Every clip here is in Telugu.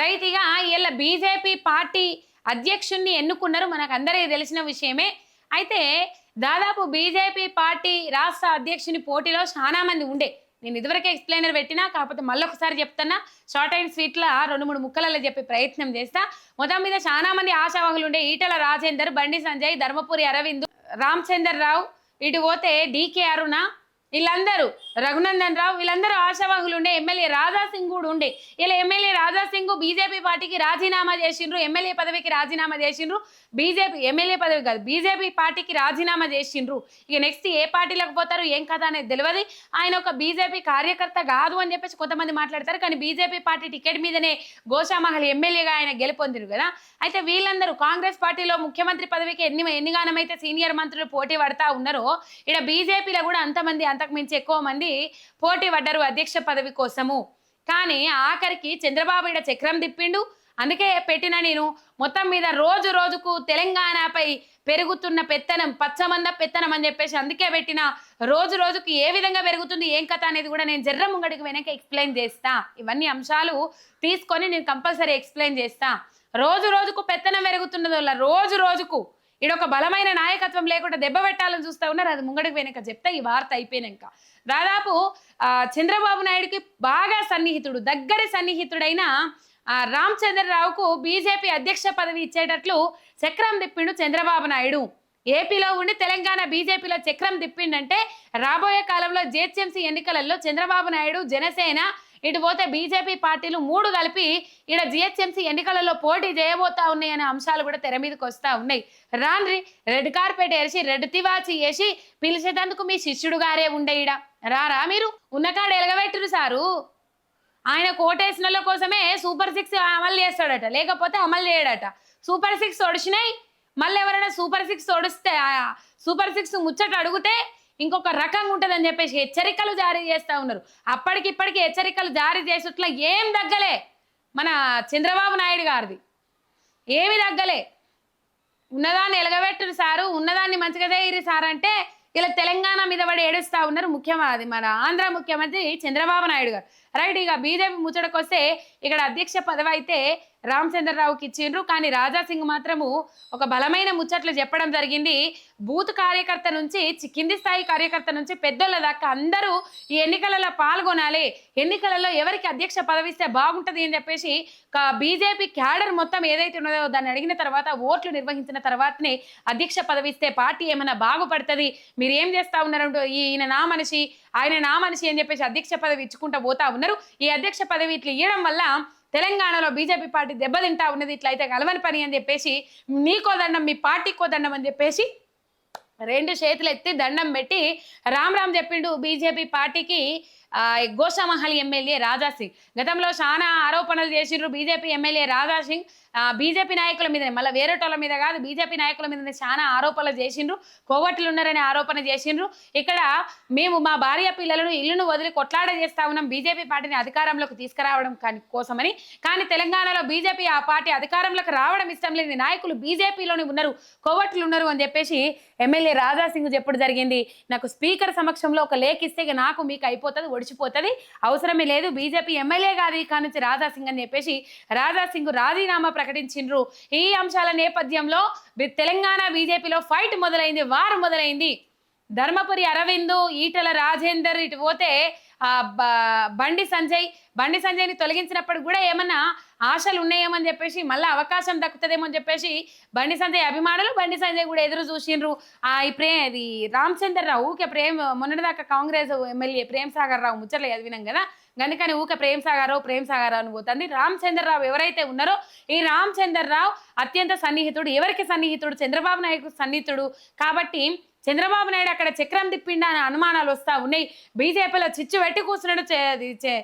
రైట్ ఇక ఇలా బీజేపీ పార్టీ అధ్యక్షుణ్ణి ఎన్నుకున్నారు మనకు అందరికీ తెలిసిన విషయమే. అయితే దాదాపు బీజేపీ పార్టీ రాష్ట్ర అధ్యక్షుని పోటీలో చాలా మంది ఉండే. నేను ఇదివరకే ఎక్స్ప్లెయినర్ పెట్టినా కాకపోతే మళ్ళీ ఒకసారి చెప్తున్నా షార్ట్ అండ్ స్వీట్లా రెండు మూడు ముక్కలలో చెప్పే ప్రయత్నం చేస్తా. మొత్తం మీద చాలా మంది ఆశావాహులు ఉండే ఈటల రాజేందర్ బండి సంజయ్ ధర్మపురి అరవింద్ రామచందర్ రావు ఇటు పోతే డీకే అరుణ వీళ్ళందరూ రఘునందన్ రావు వీళ్ళందరూ ఆశావాహులు ఉండే ఎమ్మెల్యే రాజా సింగ్ కూడా ఉండే. ఇలా ఎమ్మెల్యే రాజాసింగ్ బీజేపీ పార్టీకి రాజీనామా చేసిండ్రు ఎమ్మెల్యే పదవికి రాజీనామా చేసిండ్రు. బీజేపీ ఎమ్మెల్యే పదవి కాదు బీజేపీ పార్టీకి రాజీనామా చేసిండ్రు. ఇక నెక్స్ట్ ఏ పార్టీలకు పోతారు ఏం కథ అనేది తెలియదు ఆయన ఒక బీజేపీ కార్యకర్త కాదు అని చెప్పేసి కొంతమంది మాట్లాడతారు. కానీ బీజేపీ పార్టీ టికెట్ మీదనే గోషామహల్ ఎమ్మెల్యేగా ఆయన గెలుపొందిరు కదా. అయితే వీళ్ళందరూ కాంగ్రెస్ పార్టీలో ముఖ్యమంత్రి పదవికి ఎన్ని ఎన్నిగానమైతే సీనియర్ మంత్రులు పోటీ పడతా ఉన్నారో ఇక్కడ బీజేపీలో కూడా అంతమంది అంతకు మించి ఎక్కువ మంది పోటీ పడ్డారు అధ్యక్ష పదవి కోసము. కానీ ఆఖరికి చంద్రబాబు ఇక్కడ చక్రం తిప్పిండు. అందుకే పెట్టిన నేను మొత్తం మీద రోజు రోజుకు తెలంగాణపై పెరుగుతున్న పెత్తనం పచ్చమంద పెత్తనం అని చెప్పేసి అందుకే పెట్టిన రోజు రోజుకు ఏ విధంగా పెరుగుతుంది ఏం కథ అనేది కూడా నేను జర్ర ముంగడికి వెనక ఎక్స్ప్లెయిన్ చేస్తా. ఇవన్నీ అంశాలు తీసుకొని నేను కంపల్సరీ ఎక్స్ప్లెయిన్ చేస్తా. రోజు రోజుకు పెత్తనం పెరుగుతున్నది వల్ల రోజు రోజుకు ఈడ ఒక బలమైన నాయకత్వం లేకుండా దెబ్బ పెట్టాలని చూస్తా ఉన్నారు. అది ముంగడికి వెనక చెప్తే ఈ వార్త అయిపోయినాక. దాదాపు చంద్రబాబు నాయుడుకి బాగా సన్నిహితుడు దగ్గరి సన్నిహితుడైన ఆ, రామచంద్రరావుకు బీజేపీ అధ్యక్ష పదవి ఇచ్చేటట్లు చక్రం తిప్పిండు చంద్రబాబు నాయుడు. ఏపీలో ఉండి తెలంగాణ బీజేపీలో చక్రం తిప్పిండంటే రాబోయే కాలంలో జేహెచ్ఎంసీ ఎన్నికలలో చంద్రబాబు నాయుడు జనసేన ఇటు పోతే బీజేపీ పార్టీలు మూడు కలిపి ఇక్కడ జిహెచ్ఎంసీ ఎన్నికలలో పోటీ చేయబోతా ఉన్నాయి అనే అంశాలు కూడా తెర మీదకి వస్తా ఉన్నాయి. రాన్రి రెడ్ కార్పెట్ వేసి రెడ్ తివాచి వేసి పిలిచేటందుకు మీ శిష్యుడు గారే ఉండే ఈడ. రారా మీరు? ఉన్నకాడ ఎలగబెట్టురు సారు. ఆయన కోటేసినల కోసమే సూపర్ సిక్స్ అమలు చేస్తాడట. లేకపోతే అమలు చేయడట. సూపర్ సిక్స్ ఒడిచినాయి మళ్ళీ ఎవరైనా సూపర్ సిక్స్ ఒడిస్తే ఆ సూపర్ సిక్స్ ముచ్చట అడిగితే ఇంకొక రకంగా ఉంటుందని చెప్పేసి హెచ్చరికలు జారీ చేస్తూ ఉన్నారు. అప్పటికి ఇప్పటికి హెచ్చరికలు జారీ చేసేట్లా ఏం తగ్గలే మన చంద్రబాబు నాయుడు గారిది. ఏమి తగ్గలే. ఉన్నదాన్ని ఎలగబెట్టురు సారు ఉన్నదాన్ని మంచిగా చేయరు సార్ అంటే ఇలా తెలంగాణ మీద పడి ఏడుస్తూ ఉన్నారు ముఖ్యమంత్రి మన ఆంధ్ర ముఖ్యమంత్రి చంద్రబాబు నాయుడు గారు. రైట్ ఇక బీజేపీ ముచ్చటకు వస్తే ఇక్కడ అధ్యక్ష పదవి అయితే రామచంద్రరావుకి ఇచ్చిండ్రు. కానీ రాజా సింగ్ మాత్రము ఒక బలమైన ముచ్చట్లు చెప్పడం జరిగింది. బూత్ కార్యకర్త నుంచి కింది స్థాయి కార్యకర్త నుంచి పెద్దోళ్ళ దాకా అందరూ ఈ ఎన్నికలలో పాల్గొనాలి. ఎన్నికలలో ఎవరికి అధ్యక్ష పదవిస్తే బాగుంటుంది అని చెప్పేసి బీజేపీ క్యాడర్ మొత్తం ఏదైతే ఉన్నదో దాన్ని అడిగిన తర్వాత ఓట్లు నిర్వహించిన తర్వాతనే అధ్యక్ష పదవిస్తే పార్టీ ఏమైనా బాగుపడుతుంది. మీరు ఏం చేస్తా ఉన్నారంటూ ఈయన నా మనిషి ఆయన నా మనిషి అని చెప్పేసి అధ్యక్ష పదవి ఇచ్చుకుంటా పోతా ఉన్నారు. ఈ అధ్యక్ష పదవి ఇట్లా ఇవ్వడం వల్ల తెలంగాణలో బీజేపీ పార్టీ దెబ్బతింటా ఉన్నది ఇట్లా అయితే కలవని పని అని చెప్పేసి నీకో దండం మీ పార్టీకో దండం అని చెప్పేసి రెండు చేతులు ఎత్తి దండం పెట్టి రామ్ రామ్ చెప్పిండు బీజేపీ పార్టీకి ఆ, గోషామహల్ ఎమ్మెల్యే రాజా సింగ్ గతంలో చాలా ఆరోపణలు చేసిండ్రు BJP MLA Raja Singh BJP నాయకుల మీదనే మళ్ళీ వేరేటోళ్ళ మీద కాదు బీజేపీ నాయకుల మీదనే చాలా ఆరోపణలు చేసిండ్రు. కోవట్లు ఉన్నారనే ఆరోపణ చేసిండ్రు. ఇక్కడ మేము మా భార్య పిల్లలను ఇల్లును వదిలి కొట్లాడ చేస్తా ఉన్నాం. బీజేపీ పార్టీని అధికారంలోకి తీసుకురావడం కోసమని. కానీ తెలంగాణలో బీజేపీ ఆ పార్టీ అధికారంలోకి రావడం ఇష్టం లేని నాయకులు బీజేపీలోనే ఉన్నారు. కోవట్లు ఉన్నారు అని చెప్పేసి ఎమ్మెల్యే రాజాసింగ్ చెప్పడం జరిగింది. నాకు స్పీకర్ సమక్షంలో ఒక లేఖ ఇస్తే నాకు మీకు అయిపోతుంది ఒడిచిపోతుంది. అవసరమే లేదు. బీజేపీ ఎమ్మెల్యే కాదు ఇక నుంచి సింగ్ అని చెప్పేసి రాజా సింగ్ రాజీనామా ప్రకటించిండ్రు. ఈ అంశాల నేపథ్యంలో తెలంగాణ బీజేపీలో ఫైట్ మొదలైంది వారు మొదలైంది. ధర్మపురి అరవింద్ ఈటల రాజేందర్ ఇటు పోతే బండి సంజయ్ బండి సంజయ్ని తొలగించినప్పుడు కూడా ఏమన్నా ఆశలు ఉన్నాయేమని చెప్పేసి మళ్ళీ అవకాశం దక్కుతుందేమో అని చెప్పేసి బండి సంజయ్ అభిమానులు బండి సంజయ్ కూడా ఎదురు చూసిండ్రు. ఆ ఈ ప్రేమ ఇది రామచంద్రరావు ఊకే ప్రేమ మొన్నటిదాకా కాంగ్రెస్ ఎమ్మెల్యే ప్రేమ్ సాగర్ రావు ముచ్చట్లు చదివినాం కదా అందుకని ఊక ప్రేమ్ సాగర్ రావు ప్రేమ్ సాగర్ రావు అని పోతుంది. రామచంద్రరావు ఎవరైతే ఉన్నారో ఈ రామచంద్రరావు అత్యంత సన్నిహితుడు ఎవరికి సన్నిహితుడు? చంద్రబాబు నాయుడు సన్నిహితుడు. కాబట్టి చంద్రబాబు నాయుడు అక్కడ చక్రం తిప్పిండా అనే అనుమానాలు వస్తా ఉన్నాయి. బీజేపీలో చిచ్చు పెట్టి కూర్చున్నాడు చే- చే-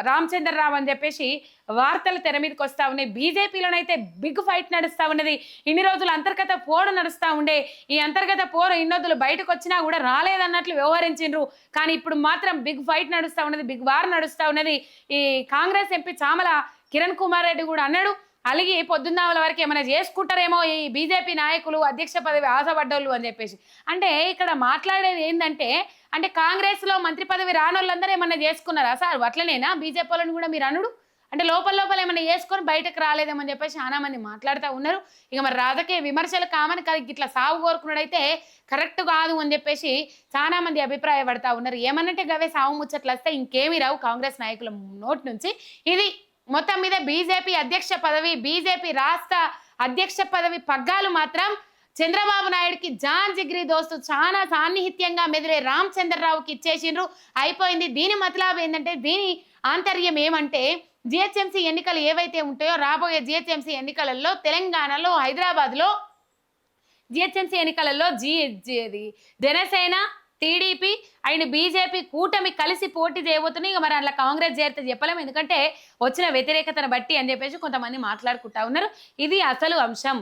రామచంద్రరావు అని చెప్పేసి వార్తలు తెర మీదకి వస్తా ఉన్నాయి. బీజేపీలోనైతే బిగ్ ఫైట్ నడుస్తూ ఉన్నది. ఇన్ని రోజులు అంతర్గత పోరు నడుస్తూ ఉండే. ఈ అంతర్గత పోరు ఇన్ని రోజులు బయటకు వచ్చినా కూడా రాలేదన్నట్లు వ్యవహరించిండ్రు. కానీ ఇప్పుడు మాత్రం బిగ్ ఫైట్ నడుస్తూ ఉన్నది. బిగ్ వార్ నడుస్తూ ఉన్నది. ఈ కాంగ్రెస్ ఎంపీ చామల కిరణ్ కుమార్ రెడ్డి కూడా అన్నాడు. అలిగి పొద్దున్నావుల వరకు ఏమైనా చేసుకుంటారేమో ఈ బీజేపీ నాయకులు అధ్యక్ష పదవి ఆశపడ్డోళ్ళు అని చెప్పేసి. అంటే ఇక్కడ మాట్లాడేది ఏంటంటే అంటే కాంగ్రెస్లో మంత్రి పదవి రానోళ్ళందరూ ఏమైనా చేసుకున్నారా సార్? అట్లనేనా? బీజేపీ వాళ్ళని కూడా మీరు అనుడు? అంటే లోపల లోపల ఏమైనా వేసుకొని బయటకు రాలేదేమని చెప్పేసి చాలా మంది మాట్లాడుతూ ఉన్నారు. ఇక మరి రాజకీయ విమర్శలు కామని కదా ఇట్లా సాగు కోరుకున్నాడైతే కరెక్ట్ కాదు అని చెప్పేసి చాలా మంది అభిప్రాయపడతా ఉన్నారు. ఏమనంటే గవే సాగు ముచ్చట్లు వస్తే ఇంకేమీ రావు కాంగ్రెస్ నాయకుల నోటి నుంచి. ఇది మొత్తం మీద బీజేపీ అధ్యక్ష పదవి బీజేపీ రాష్ట్ర అధ్యక్ష పదవి పగ్గాలు మాత్రం చంద్రబాబు నాయుడుకి జాన్ జిగ్రీ దోస్తు చాలా సాన్నిహిత్యంగా మెదిలే రామచంద్రరావుకి ఇచ్చేసిండ్రు. అయిపోయింది. దీని మతలాభం ఏంటంటే దీని ఆంతర్యం ఏమంటే జిహెచ్ఎంసీ ఎన్నికలు ఏవైతే ఉంటాయో రాబోయే జిహెచ్ఎంసీ ఎన్నికలలో తెలంగాణలో హైదరాబాద్లో జిహెచ్ఎంసీ ఎన్నికలలో జి జనసేన టీడీపీ అండ్ బీజేపీ కూటమి కలిసి పోటీ చేయబోతున్నాయి ఇక మరి అట్లా కాంగ్రెస్ చేరితే చెప్పలేము. ఎందుకంటే వచ్చిన వ్యతిరేకతను బట్టి అని చెప్పేసి కొంతమంది మాట్లాడుకుంటా ఉన్నారు. ఇది అసలు అంశం.